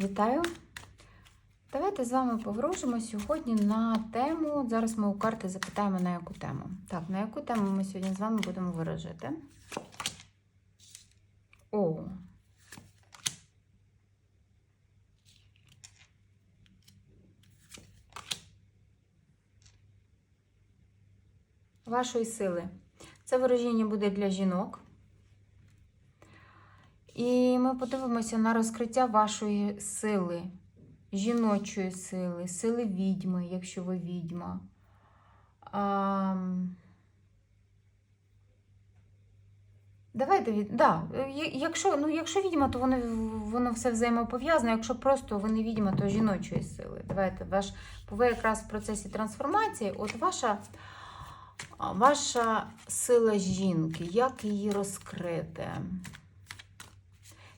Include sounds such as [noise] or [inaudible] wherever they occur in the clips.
Вітаю! Давайте з вами погружимо сьогодні на тему. Зараз ми у карти запитаємо, на яку тему. Так, на яку тему ми сьогодні з вами будемо виражити? О. Вашої сили. Це вираження буде для жінок. І ми подивимося на розкриття вашої сили, жіночої сили, сили відьми, якщо ви відьма. А... Давайте від... да. Якщо, ну, якщо відьма, то воно, воно все взаємопов'язане. Якщо просто ви не відьма, то жіночої сили. Давайте ваш, ви якраз в процесі трансформації, от ваша, ваша сила жінки, як її розкрити?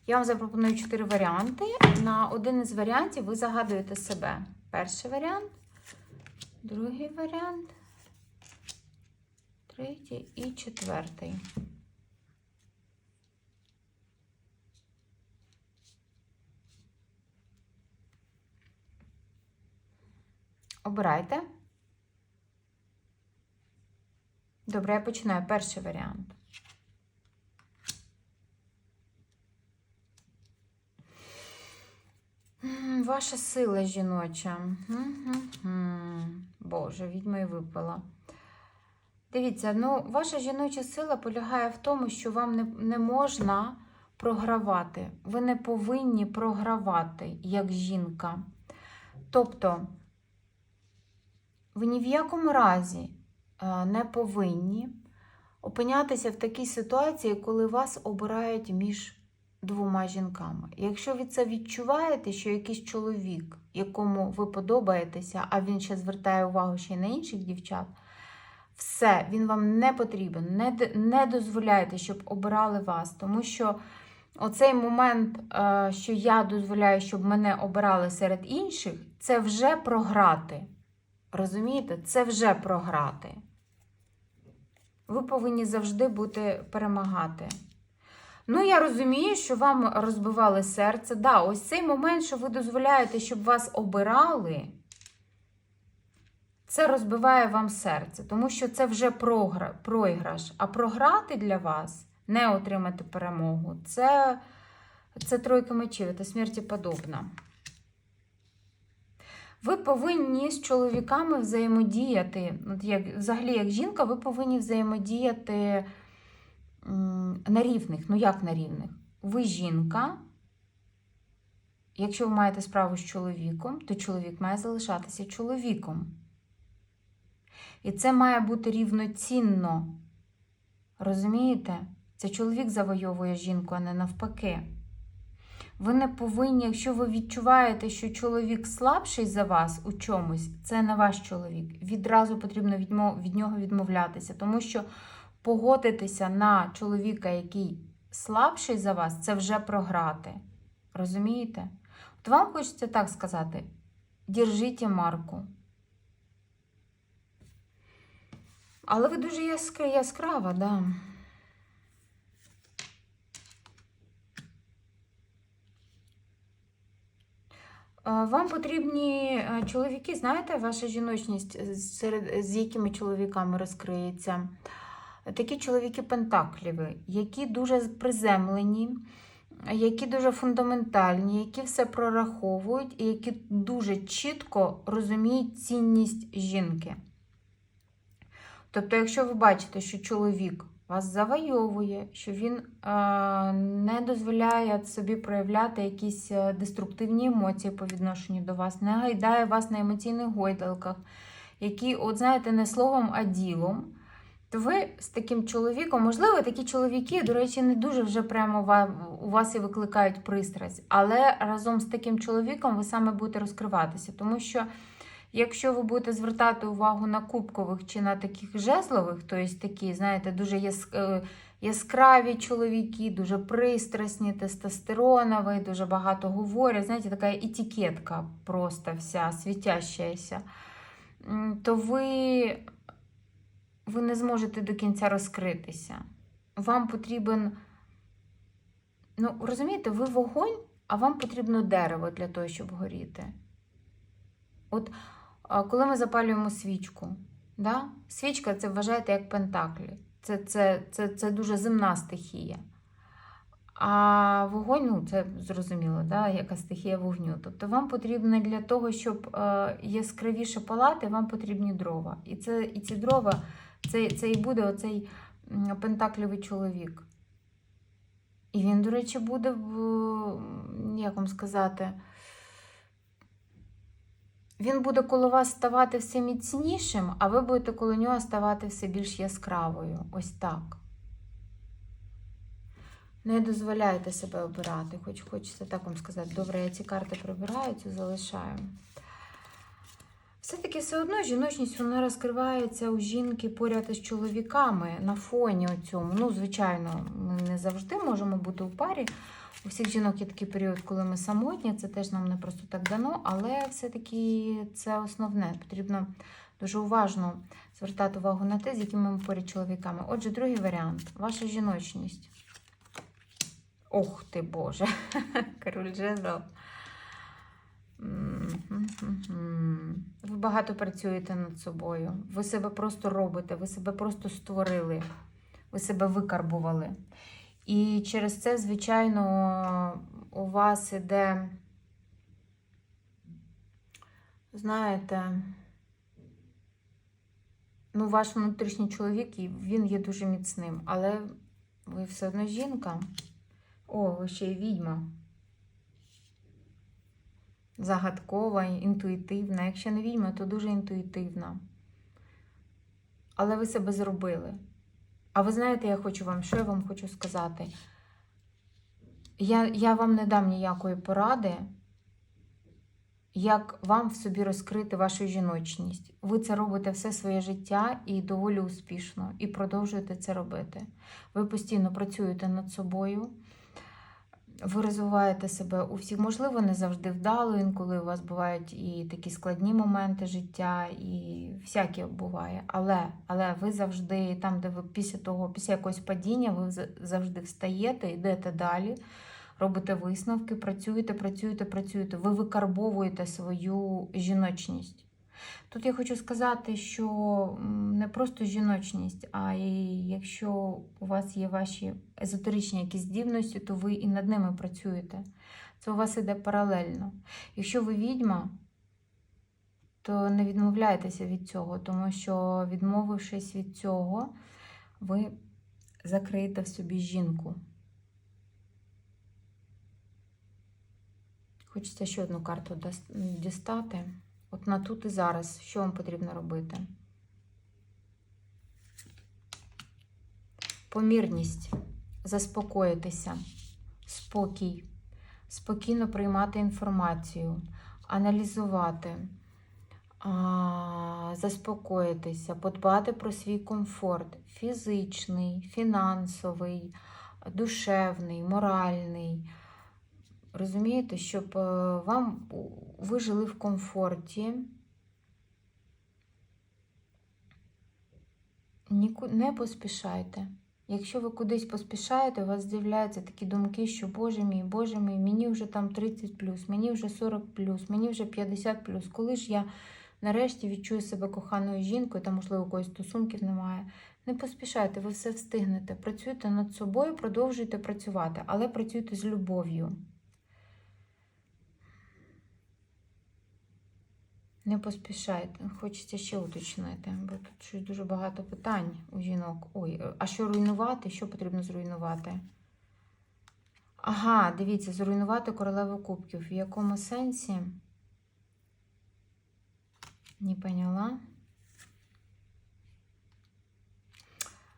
Я вам запропоную чотири варіанти. На один із варіантів ви загадуєте себе. Перший варіант, другий варіант, третій і четвертий. Обирайте. Добре, я починаю. Перший варіант. Ваша сила жіноча. Боже, відьма і випала. Дивіться, ну, ваша жіноча сила полягає в тому, що вам не, не можна програвати. Ви не повинні програвати як жінка. Тобто, ви ні в якому разі е, не повинні опинятися в такій ситуації, коли вас обирають між двома жінками. Якщо ви це відчуваєте, що якийсь чоловік, якому ви подобаєтеся, а він ще звертає увагу ще й на інших дівчат, все, він вам не потрібен. Не, не дозволяйте, щоб обирали вас, тому що оцей момент, е, що я дозволяю, щоб мене обирали серед інших, це вже програти. Розумієте? Це вже програти. Ви повинні завжди бути перемагати. Ну, я розумію, що вам розбивали серце. Да, ось цей момент, що ви дозволяєте, щоб вас обирали, це розбиває вам серце, тому що це вже програ... проіграш. А програти для вас, не отримати перемогу, це, це тройка мечів, це смерті подобна. Ви повинні з чоловіками взаємодіяти. От як, взагалі, як жінка, ви повинні взаємодіяти на рівних. Ну, як на рівних? Ви жінка. Якщо ви маєте справу з чоловіком, то чоловік має залишатися чоловіком. І це має бути рівноцінно. Розумієте? Це чоловік завойовує жінку, а не навпаки. Ви не повинні, якщо ви відчуваєте, що чоловік слабший за вас у чомусь, це не ваш чоловік. Відразу потрібно від, нього відмовлятися, тому що погодитися на чоловіка, який слабший за вас, це вже програти. Розумієте? От вам хочеться так сказати: держіть марку. Але ви дуже яскра- яскрава, да. Е, Вам потрібні е, чоловіки, знаєте, ваша жіночність е, серед, з якими чоловіками розкриється? Такі чоловіки пентакліві, які дуже приземлені, які дуже фундаментальні, які все прораховують і які дуже чітко розуміють цінність жінки. Тобто, якщо ви бачите, що чоловік вас завойовує, що він е, не дозволяє собі проявляти якісь е, деструктивні емоції по відношенню до вас, не гайдає вас на емоційних гойдалках, які, от знаєте, не словом, а ділом, то ви з таким чоловіком, можливо, такі чоловіки, до речі, не дуже вже прямо у вас і викликають пристрасть, але разом з таким чоловіком ви саме будете розкриватися, тому що. Якщо ви будете звертати увагу на кубкових чи на таких жезлових, тобто такі, знаєте, дуже е, яскраві чоловіки, дуже пристрасні, тестостеронові, дуже багато говорять, знаєте, така етикетка просто вся світящаяся, то ви, ви не зможете до кінця розкритися. Вам потрібен, ну, розумієте, ви вогонь, а вам потрібно дерево для того, щоб горіти. От коли ми запалюємо свічку, да? свічка це вважаєте як пентаклі. Це, це, це, це дуже земна стихія. А вогонь, ну це зрозуміло, да? яка стихія вогню. Тобто вам потрібно для того, щоб е, яскравіше палати, вам потрібні дрова. І, це, і ці дрова, це, це і буде оцей пентаклівий чоловік. І він, до речі, буде, як вам сказати, він буде коло вас ставати все міцнішим, а ви будете коло нього ставати все більш яскравою. Ось так. Не дозволяйте себе обирати, хоч хочеться так вам сказати. Добре, я ці карти прибираю, цю залишаю. Все-таки все одно жіночність вона розкривається у жінки поряд із чоловіками на фоні цьому. Ну, звичайно, ми не завжди можемо бути у парі. У всіх жінок є такий період, коли ми самотні, це теж нам не просто так дано, але все-таки це основне. Потрібно дуже уважно звертати увагу на те, з якими ми поряд чоловіками. Отже, другий варіант ваша жіночність. Ох ти Боже, [laughs] король жезлов. Ви багато працюєте над собою. Ви себе просто робите, ви себе просто створили, ви себе викарбували. І через це, звичайно, у вас іде, знаєте, ну, ваш внутрішній чоловік, він є дуже міцним, але ви все одно жінка. О, ви ще й відьма. Загадкова, інтуїтивна. Якщо не відьма, то дуже інтуїтивна. Але ви себе зробили. А ви знаєте, я хочу вам, що я вам хочу сказати? Я, я вам не дам ніякої поради, як вам в собі розкрити вашу жіночність. Ви це робите все своє життя і доволі успішно, і продовжуєте це робити. Ви постійно працюєте над собою. Ви розвиваєте себе у всіх, можливо, не завжди вдало, інколи у вас бувають і такі складні моменти життя, і всяке буває. Але але ви завжди, там, де ви після того, після якогось падіння, ви завжди встаєте, йдете далі, робите висновки, працюєте, працюєте, працюєте. Ви викарбовуєте свою жіночність. Тут я хочу сказати, що не просто жіночність, а і якщо у вас є ваші езотеричні якісь здібності, то ви і над ними працюєте. Це у вас іде паралельно. Якщо ви відьма, то не відмовляйтеся від цього, тому що, відмовившись від цього, ви закриєте в собі жінку. Хочеться ще одну карту дістати. От на тут і зараз, що вам потрібно робити? Помірність, заспокоїтися, спокій, спокійно приймати інформацію, аналізувати, заспокоїтися, подбати про свій комфорт, фізичний, фінансовий, душевний, моральний. Розумієте, щоб вам ви жили в комфорті. Не поспішайте. Якщо ви кудись поспішаєте, у вас з'являються такі думки, що Боже мій, Боже мій, мені вже там 30, мені вже 40, мені вже 50 Коли ж я нарешті відчую себе коханою жінкою, та, можливо, когось стосунків немає. Не поспішайте, ви все встигнете. Працюйте над собою, продовжуйте працювати, але працюйте з любов'ю. Не поспішайте, хочеться ще уточнити, бо тут щось дуже багато питань у жінок. Ой, а що руйнувати? Що потрібно зруйнувати? Ага, дивіться, зруйнувати королеву кубків. В якому сенсі? Не поняла.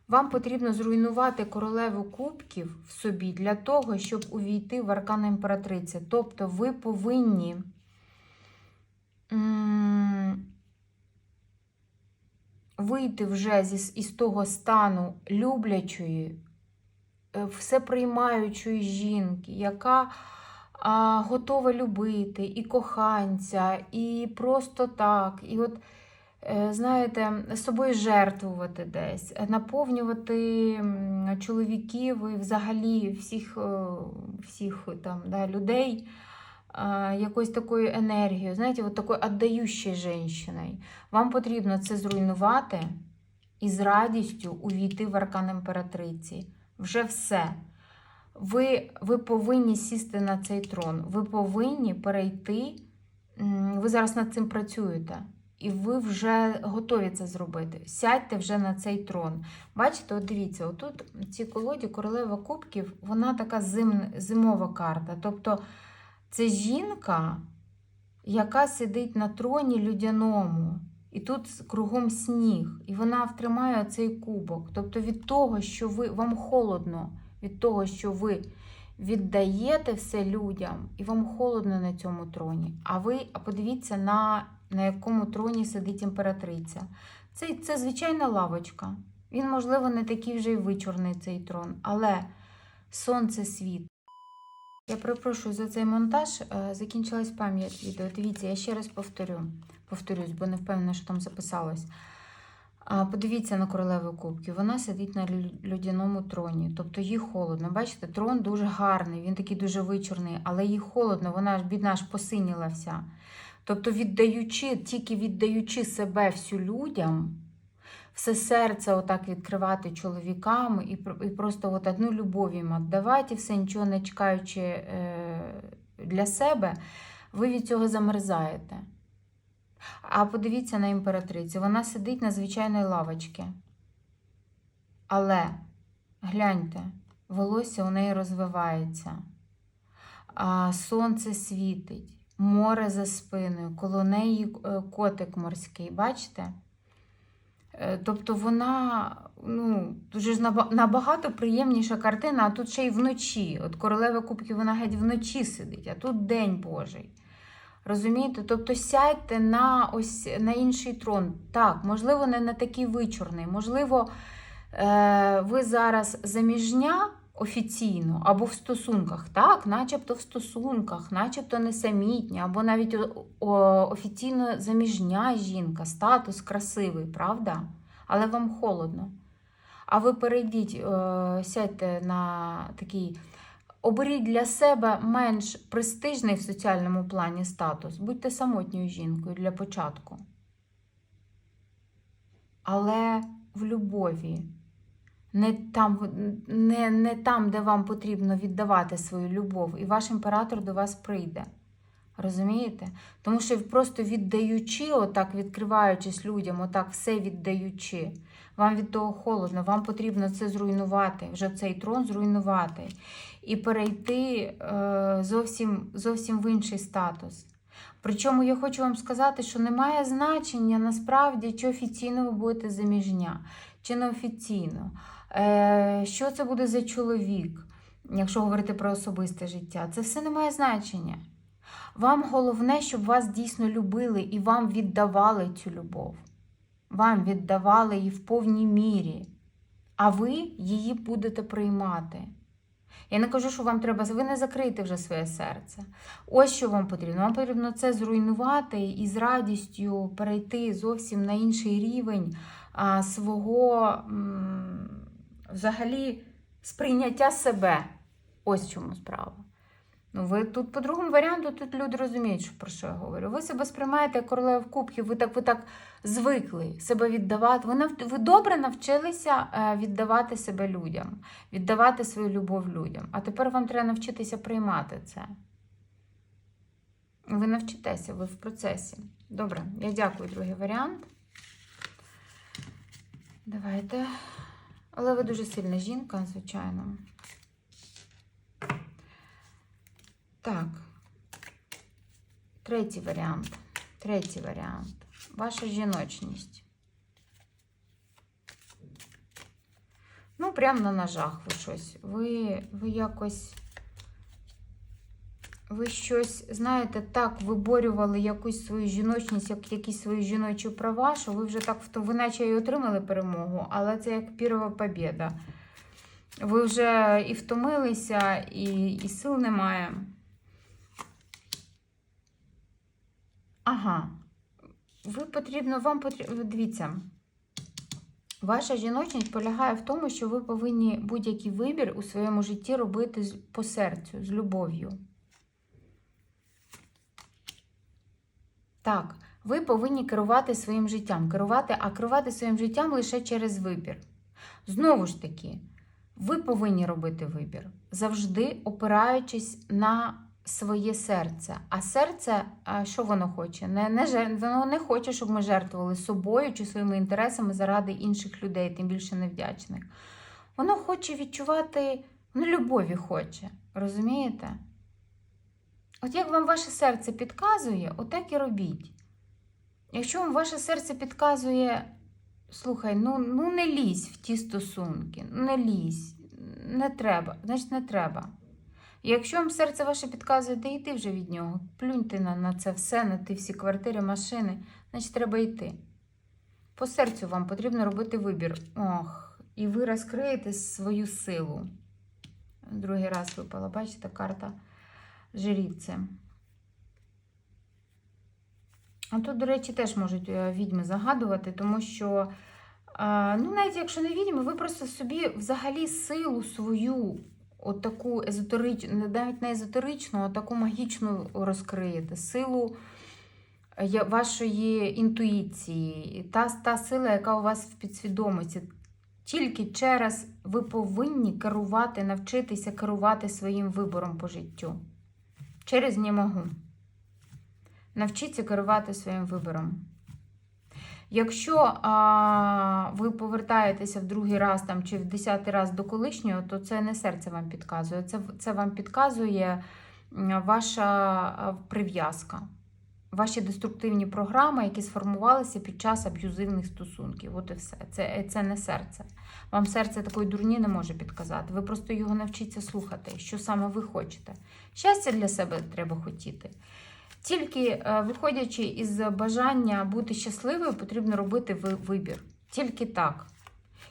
Вам потрібно зруйнувати королеву кубків в собі для того, щоб увійти в аркан імператриці. Тобто ви повинні вийти вже із того стану люблячої, е, всеприймаючої жінки, яка а, готова любити і коханця, і просто так. І от е, знаєте, собою жертвувати десь, наповнювати чоловіків і взагалі всіх, е, всіх там, да, людей якоюсь такою енергією, знаєте, от такою віддаючою жінкою. Вам потрібно це зруйнувати і з радістю увійти в аркан імператриці. Вже все. Ви, ви повинні сісти на цей трон. Ви повинні перейти. Ви зараз над цим працюєте. І ви вже готові це зробити. Сядьте вже на цей трон. Бачите, от дивіться, отут в цій колоді королева кубків, вона така зим, зимова карта. Тобто це жінка, яка сидить на троні людяному. І тут кругом сніг, і вона втримає цей кубок. Тобто від того, що ви вам холодно, від того, що ви віддаєте все людям, і вам холодно на цьому троні. А ви а подивіться, на, на якому троні сидить імператриця. Це, це звичайна лавочка. Він, можливо, не такий вже й вичорний цей трон, але сонце світ. Я перепрошую за цей монтаж. Е, Закінчилась пам'ять відео. Дивіться, я ще раз повторю. Повторюсь, бо не впевнена, що там записалось. Подивіться на королеву кубків. Вона сидить на людяному троні, тобто їй холодно. Бачите, трон дуже гарний, він такий дуже вичорний, але їй холодно, вона ж бідна аж посиніла вся. Тобто, віддаючи, тільки віддаючи себе всю людям, все серце отак відкривати чоловікам і, і просто от одну любов їм віддавати, і все нічого не чекаючи е, для себе, ви від цього замерзаєте. А подивіться на імператрицю. Вона сидить на звичайній лавочці. Але гляньте, волосся у неї розвивається, а сонце світить, море за спиною, коло неї е, котик морський. Бачите? Е, Тобто вона ну, дуже набагато приємніша картина, а тут ще й вночі. От королева кубків вона геть вночі сидить, а тут День Божий. Розумієте? Тобто сядьте на ось на інший трон. Так, можливо, не на такий вичорний. Можливо, е, ви зараз заміжня офіційно або в стосунках, так, начебто в стосунках, начебто не самітня, або навіть офіційно заміжня жінка, статус красивий, правда? Але вам холодно. А ви перейдіть, е, сядьте на такий Оберіть для себе менш престижний в соціальному плані статус. Будьте самотньою жінкою для початку. Але в любові. Не там, не, не там, де вам потрібно віддавати свою любов, і ваш імператор до вас прийде. Розумієте? Тому що просто віддаючи, отак відкриваючись людям, отак все віддаючи, вам від того холодно, вам потрібно це зруйнувати, вже цей трон зруйнувати і перейти е, зовсім, зовсім в інший статус. Причому я хочу вам сказати, що немає значення насправді, чи офіційно ви будете заміжня, чи неофіційно. Е, що це буде за чоловік, якщо говорити про особисте життя. Це все не має значення. Вам головне, щоб вас дійсно любили і вам віддавали цю любов. Вам віддавали її в повній мірі, а ви її будете приймати. Я не кажу, що вам треба, ви не закрийте вже своє серце. Ось що вам потрібно. Вам потрібно це зруйнувати і з радістю перейти зовсім на інший рівень свого взагалі сприйняття себе. Ось в чому справа. Ну, ви тут по другому варіанту тут люди розуміють, що, про що я говорю. Ви себе сприймаєте як королеву кубків, ви так, ви так звикли себе віддавати. Ви, нав... ви добре навчилися е, віддавати себе людям, віддавати свою любов людям. А тепер вам треба навчитися приймати це. Ви навчитеся, ви в процесі. Добре, я дякую, другий варіант. Давайте. Але ви дуже сильна жінка, звичайно. Так. Третій варіант. Третій варіант. Ваша жіночність. Ну, прямо на ножах ви щось. Ви, ви якось. Ви щось, знаєте, так виборювали якусь свою жіночність, як якісь свої жіночі права, що ви вже так ви наче і отримали перемогу, але це як пірова побєда. Ви вже і втомилися, і, і сил немає. Ага. ви потрібно, вам потрібно, дивіться, ваша жіночність полягає в тому, що ви повинні будь-який вибір у своєму житті робити по серцю, з любов'ю. Так, ви повинні керувати своїм життям. Керувати, а керувати своїм життям лише через вибір. Знову ж таки, ви повинні робити вибір, завжди опираючись на своє серце. А серце, що воно хоче? Не, не, воно не хоче, щоб ми жертвували собою чи своїми інтересами заради інших людей, тим більше невдячних. Воно хоче відчувати, воно любові хоче. Розумієте? От як вам ваше серце підказує, отак і робіть. Якщо вам ваше серце підказує, слухай, ну, ну не лізь в ті стосунки, не лізь, не треба, значить не треба. Якщо вам серце ваше підказує, да йди вже від нього, плюньте на, на це все, на ті всі квартири, машини, значить треба йти. По серцю вам потрібно робити вибір. Ох, і ви розкриєте свою силу. Другий раз випала, бачите, карта жріці. А тут, до речі, теж можуть е, відьми загадувати, тому що, е, ну, навіть якщо не відьми, ви просто собі взагалі силу свою, от таку езотеричну, навіть не езотеричну, а таку магічну розкриєте. Силу е, вашої інтуїції, та, та сила, яка у вас в підсвідомості. Тільки через ви повинні керувати, навчитися керувати своїм вибором по життю. Через не могу. Навчіться керувати своїм вибором. Якщо а, ви повертаєтеся в другий раз там, чи в десятий раз до колишнього, то це не серце вам підказує. Це, це вам підказує ваша прив'язка, ваші деструктивні програми, які сформувалися під час аб'юзивних стосунків. От і все. Це, це не серце. Вам серце такої дурні не може підказати. Ви просто його навчіться слухати, що саме ви хочете. Щастя для себе треба хотіти. Тільки е, виходячи із бажання бути щасливою, потрібно робити вибір. Тільки так.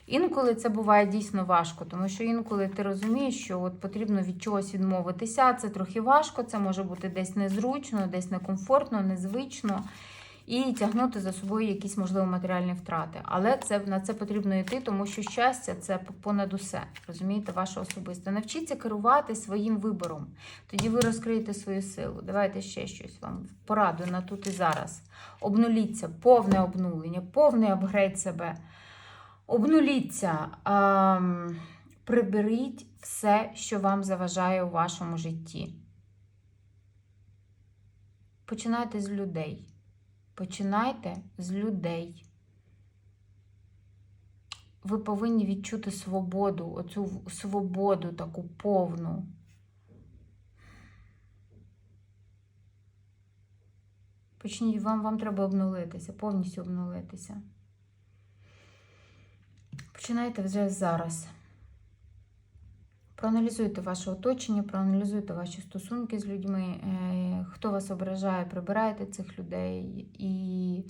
Інколи це буває дійсно важко, тому що інколи ти розумієш, що от потрібно від чогось відмовитися. Це трохи важко, це може бути десь незручно, десь некомфортно, незвично. І тягнути за собою якісь, можливо, матеріальні втрати. Але це, на це потрібно йти, тому що щастя це понад усе. Розумієте, ваше особисте. Навчіться керувати своїм вибором. Тоді ви розкриєте свою силу. Давайте ще щось вам пораду на тут і зараз. Обнуліться, повне обнулення, повний апгрейд себе. Обнуліться, ем, приберіть все, що вам заважає у вашому житті. Починайте з людей. Починайте з людей. Ви повинні відчути свободу, оцю свободу таку повну. Почніть, вам, вам треба обнулитися, повністю обнулитися. Починайте вже зараз. Проаналізуйте ваше оточення, проаналізуйте ваші стосунки з людьми, е, хто вас ображає, прибирайте цих людей. І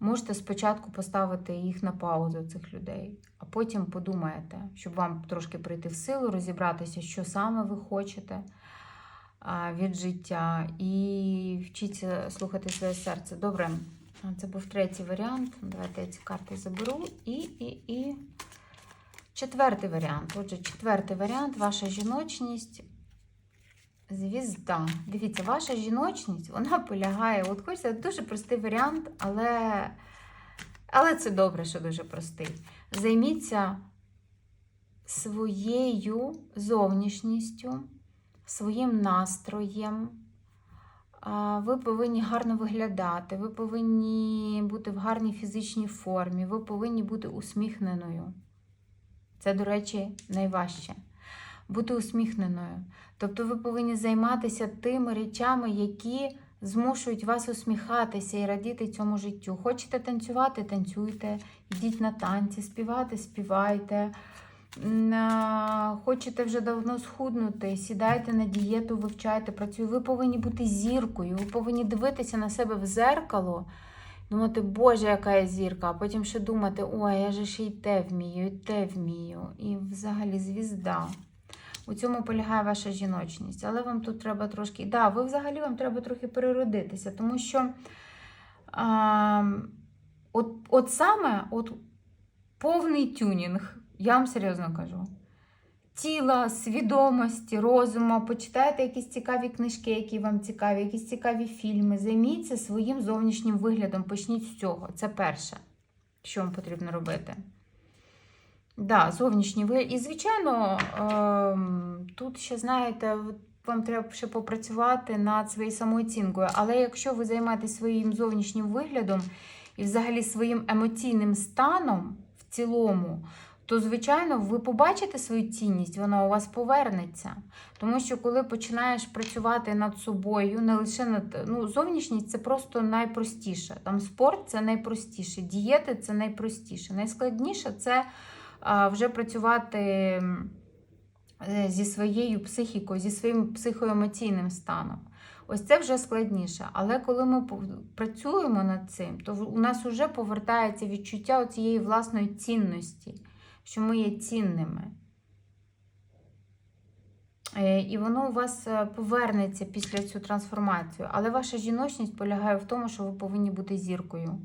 можете спочатку поставити їх на паузу, цих людей, а потім подумаєте, щоб вам трошки прийти в силу, розібратися, що саме ви хочете від життя, і вчіться слухати своє серце. Добре, це був третій варіант. Давайте я ці карти заберу. І, і, і. Четвертий варіант. Отже, четвертий варіант ваша жіночність. Звізда. Дивіться, ваша жіночність, вона полягає. От хочеться дуже простий варіант, але, але це добре, що дуже простий. Займіться своєю зовнішністю, своїм настроєм. Ви повинні гарно виглядати, ви повинні бути в гарній фізичній формі, ви повинні бути усміхненою. Це, до речі, найважче. Бути усміхненою. Тобто ви повинні займатися тими речами, які змушують вас усміхатися і радіти цьому життю. Хочете танцювати, танцюйте, йдіть на танці, співати, співайте. Хочете вже давно схуднути, сідайте на дієту, вивчайте, працюйте. Ви повинні бути зіркою, ви повинні дивитися на себе в зеркало. Думати, Боже, яка я зірка, а потім ще думати, ой, я же ще й те вмію, і те вмію. І взагалі звізда. У цьому полягає ваша жіночність. Але вам тут треба трошки. Да, ви взагалі вам треба трохи переродитися, тому що А, от, от саме от повний тюнінг, я вам серйозно кажу. Тіла, свідомості, розуму, почитайте якісь цікаві книжки, які вам цікаві, якісь цікаві фільми. Займіться своїм зовнішнім виглядом. Почніть з цього. Це перше, що вам потрібно робити. Да, зовнішній вигляд. І, звичайно, ем, тут ще, знаєте, вам треба ще попрацювати над своєю самооцінкою. Але якщо ви займаєтесь своїм зовнішнім виглядом і взагалі своїм емоційним станом в цілому, то, звичайно, ви побачите свою цінність, вона у вас повернеться. Тому що коли починаєш працювати над собою, не лише над ну, зовнішність це просто найпростіше. Там спорт це найпростіше, дієти це найпростіше. Найскладніше це а, вже працювати е, зі своєю психікою, зі своїм психоемоційним станом. Ось це вже складніше. Але коли ми працюємо над цим, то у нас вже повертається відчуття цієї власної цінності, що ми є цінними. Е, І воно у вас е, повернеться після цю трансформацію. Але ваша жіночність полягає в тому, що ви повинні бути зіркою.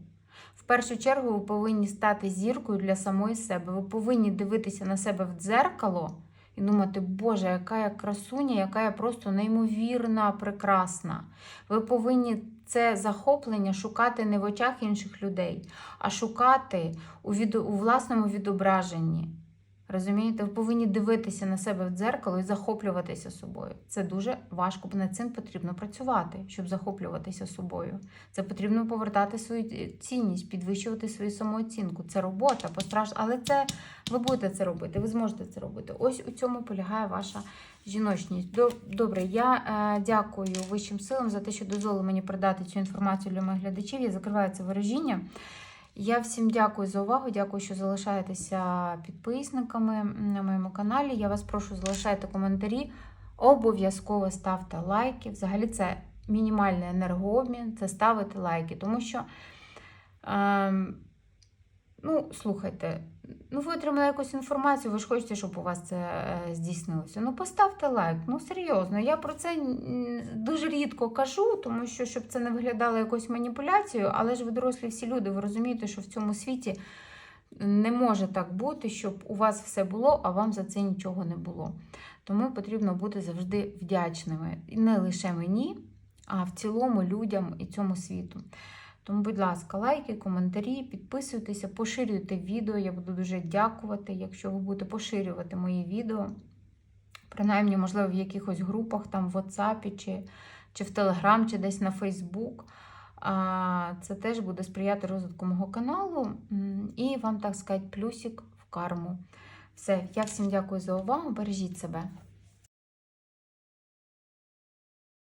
В першу чергу ви повинні стати зіркою для самої себе. Ви повинні дивитися на себе в дзеркало і думати, Боже, яка я красуня, яка я просто неймовірна, прекрасна. Ви повинні це захоплення шукати не в очах інших людей, а шукати у, від... у власному відображенні. Розумієте, ви повинні дивитися на себе в дзеркало і захоплюватися собою. Це дуже важко, над цим потрібно працювати, щоб захоплюватися собою. Це потрібно повертати свою цінність, підвищувати свою самооцінку. Це робота, постраж... але це ви будете це робити, ви зможете це робити. Ось у цьому полягає ваша жіночність. До- Добре, я е, дякую вищим силам за те, що дозволили мені передати цю інформацію для моїх глядачів. Я закриваю це виражіння. Я всім дякую за увагу. Дякую, що залишаєтеся підписниками на моєму каналі. Я вас прошу залишайте коментарі. Обов'язково ставте лайки. Взагалі, це мінімальний енергообмін, це ставити лайки. Тому що, ем, ну, слухайте, ну ви отримали якусь інформацію, ви ж хочете, щоб у вас це е, здійснилося. Ну, поставте лайк. Ну, серйозно, я про це дуже рідко кажу, тому що щоб це не виглядало якоюсь маніпуляцією, але ж ви дорослі всі люди, ви розумієте, що в цьому світі не може так бути, щоб у вас все було, а вам за це нічого не було. Тому потрібно бути завжди вдячними. І не лише мені, а в цілому людям і цьому світу. Тому, будь ласка, лайки, коментарі, підписуйтеся, поширюйте відео. Я буду дуже дякувати, якщо ви будете поширювати мої відео. Принаймні, можливо, в якихось групах, там в WhatsApp, чи, чи в Telegram, чи десь на Facebook. Це теж буде сприяти розвитку мого каналу. І вам, так сказати, плюсик в карму. Все, я всім дякую за увагу. Бережіть себе.